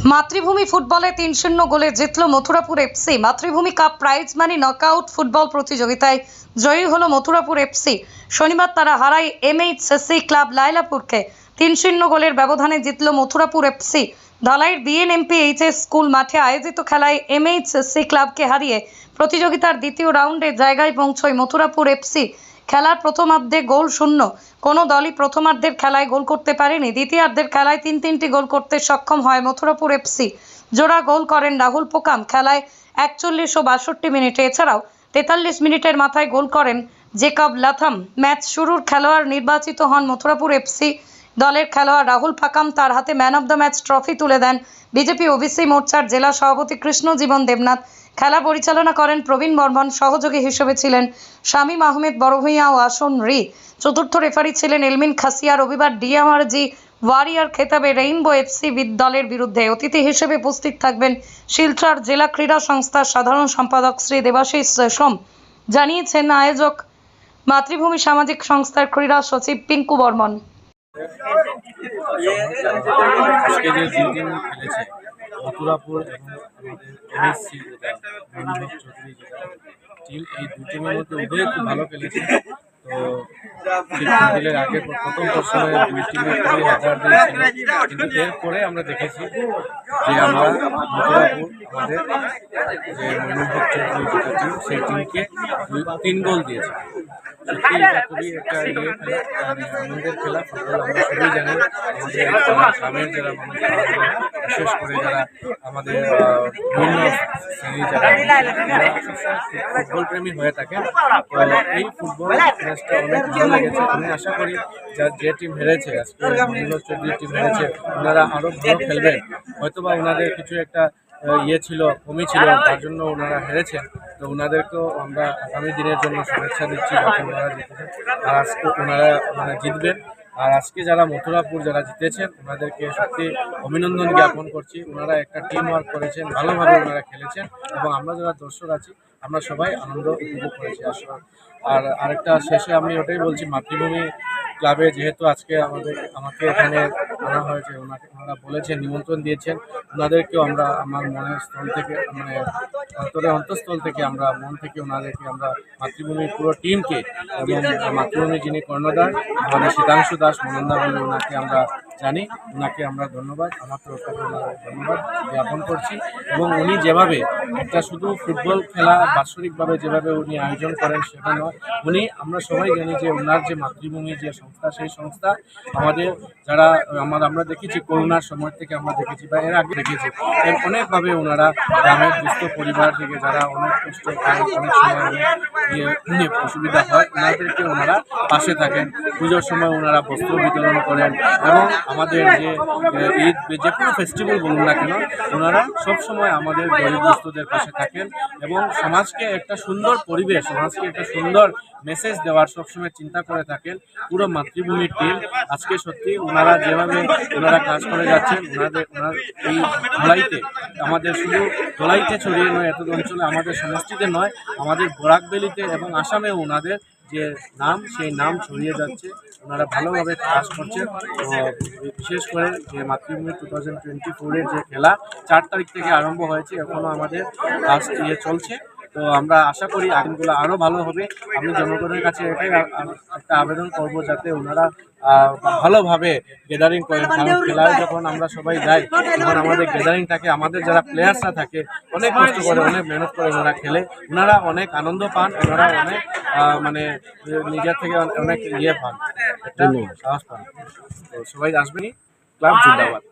মাতৃভূমি ফুটবলে তিন শূন্য গোলে জিতল Mathurapur FC Matribhumi cup prize money knockout football প্রতিযোগিতায় জয়ী হলো মথুরাপুর এফসি শনিবার তারা হারায় এমএইচএসসি ক্লাব লাইলাপুরকে। তিন শূন্য গোলের ব্যবধানে জিতল মথুরাপুর এফসি ধলাইয়ের বিএনএমপি এইচএস স্কুল মাঠে আয়োজিত খেলায় এমএইচএসসি ক্লাবকে হারিয়ে প্রতিযোগিতার দ্বিতীয় রাউন্ডে জায়গায় পৌঁছয় মথুরাপুর এফসি খেলার প্রথমার্ধে গোল শূন্য। কোনো দলই প্রথমার্ধের খেলায় গোল করতে পারেনি। দ্বিতীয়ার্ধের খেলায় তিন তিনটি গোল করতে সক্ষম হয় মথুরাপুর এফসি জোড়া গোল করেন রাহুল পোকাম খেলায় একচল্লিশ ও বাষট্টি মিনিটে, এছাড়াও তেতাল্লিশ মিনিটের মাথায় গোল করেন জেকব লাথাম। ম্যাচ শুরুর খেলোয়াড় নির্বাচিত হন মথুরাপুর এফসি দলের খেলোয়াড় রাহুল ফাকাম তার হাতে man of the match trophy তুলে দেন। বিজেপি ওবিসি মোর্চার জেলা সভাপতি কৃষ্ণজীবন দেবনাথ। খেলা পরিচালনা করেন প্রবীণ বর্মন, সহযোগী হিসেবে ছিলেন শামীম আহমেদ বড়ভূঁইয়া ও আসন রি। চতুর্থ রেফারি ছিলেন এলমিন খাসিয়া, রবিবার ডিএমআরজি ওয়ারিয়ার খেতাবে রেইনবো এফসি দলের বিরুদ্ধে। অতিথি হিসেবে উপস্থিত থাকবেন শিলচর জেলা ক্রীড়া সংস্থার সাধারণ সম্পাদক শ্রী দেবাশিস সোম। জানিয়েছেন আয়োজক মাতৃভূমি সামাজিক সংস্থার ক্রীড়া সচিব পিঙ্কু বর্মন। আজকে যে খেলেছে, মথুরাপুর এবং টিম এই দু টিমের মধ্যে উভয়ে খুব ভালো খেলেছে। ফিল্ডের আগে প্রথম দর্শনে দুই টিমে খুবই হাজার কিন্তু এরপরে আমরা দেখেছি যে আমরা মথুরাপুর, আমাদের যে মনোহর চৌধুরী সেই টিমকে তিন গোল দিয়েছে। খুবই একটা খেলা খেলা ফুটবল আমরা জানি আমাদের বিশেষ করে যারা আমাদের বিভিন্ন যারা ফুটবল প্রেমী হয়ে থাকে এই ফুটবল অনেক ভালো লেগেছে আমি আশা করি যা যে টিম হেরেছে আজকে টিম হেরেছে ওনারা আরও ভালো খেলবেন হয়তোবা ওনাদের কিছু একটা ইয়ে ছিল কমি ছিল, তার জন্য ওনারা হেরেছেন। তো ওনাদেরকেও আমরা আগামী দিনের জন্য শুভেচ্ছা দিচ্ছি, যাতে ওনারা জিতেছেন। আর আজকে ওনারা মানে জিতবেন। আর আজকে যারা মথুরাপুর যারা জিতেছেন, ওনাদেরকে সত্যি অভিনন্দন জ্ঞাপন করছি। ওনারা একটা টিম ওয়ার্ক করেছেন, ভালোভাবে ওনারা খেলেছেন। এবং আমরা যারা দর্শক আছি, আমরা সবাই আনন্দ উপভোগ করেছি আসলে আর আরেকটা শেষে আমি ওটাই বলছি, মাতৃভূমি ক্লাবে যেহেতু আজকে আমাদের, আমাকে এখানে আনা হয়েছে, ওনাকে ওনারা বলেছেন, নিমন্ত্রণ দিয়েছেন। ওনাদেরকেও আমরা আমার মনের স্থল থেকে মানে অন্তরে অন্তঃস্থল থেকে আমরা, মন থেকে ওনাদেরকে আমরা মাতৃভূমির পুরো টিমকে এবং মাতৃভূমি যিনি কর্ণধার আমাদের শীতাংশু দাস মনন্দা বলে ওনাকে আমরা জানি। ওনাকে আমরা ধন্যবাদ, আমার তরফ থেকে ধন্যবাদ জ্ঞাপন করছি এবং উনি যেভাবে একটা শুধু ফুটবল খেলা বাৎসরিকভাবে যেভাবে উনি আয়োজন করেন সেটা নয়, উনি, আমরা সবাই জানি যে ওনার যে মাতৃভূমি যে সংস্থা, সেই সংস্থা আমাদের যারা আমার, আমরা দেখেছি করোনার সময় থেকে আমরা দেখেছি বা এর আগে দেখেছি। এর অনেকভাবে ওনারা গ্রামের দুস্থ পরিবার থেকে যারা অনেক কষ্ট পায়, অনেক সময় অসুবিধা হয়, ওনাদেরকে ওনারা পাশে থাকেন। পুজোর সময় ওনারা বস্ত্র বিতরণ করেন এবং আমাদের যে ঈদ যে কোনো ফেস্টিভ্যাল বলুন না কেন, ওনারা সবসময় আমাদের গরিব দুস্থদের পাশে থাকেন এবং সমাজকে একটা সুন্দর পরিবেশ, সমাজকে একটা সুন্দর মেসেজ দেওয়ার সবসময় চিন্তা করে থাকেন। পুরো মাতৃভূমির টিম আজকে সত্যি ওনারা যেভাবে ওনারা কাজ করে যাচ্ছেন, ওনাদের, ওনার এই ধলাইতে। আমাদের শুধু ধলাইতে ছড়িয়ে নয়, এত অঞ্চলে আমাদের সমষ্টিতে নয়, আমাদের বরাকবেলিতে এবং আসামেও ওনাদের যে নাম, সেই নাম ছড়িয়ে যাচ্ছে। ওনারা ভালোভাবে কাজ করছেন। বিশেষ করে যে মাতৃভূমি টু থাউজেন্ড টোয়েন্টি ফোরের যে খেলা, চার তারিখ থেকে আরম্ভ হয়েছে এখনও আমাদের কাজ ইয়ে চলছে। তো আমরা আশা করি আইনগুলো আরও ভালো হবে। আমি জনগণের কাছে এটাই একটা আবেদন করব যাতে ওনারা ভালোভাবে গ্যাদারিং করেন কারণ খেলায় যখন আমরা সবাই যাই তখন আমাদের গ্যাদারিং থাকে আমাদের যারা প্লেয়ার্সরা থাকে অনেক কষ্ট করে অনেক মেহনত করে ওনারা খেলে। ওনারা অনেক আনন্দ পান ওনারা অনেক মানে নিজের থেকে অনেক ইয়ে পান। একটা সাহস পান। তো সবাই আসবেনই? ক্লাব জিন্দাবাদ।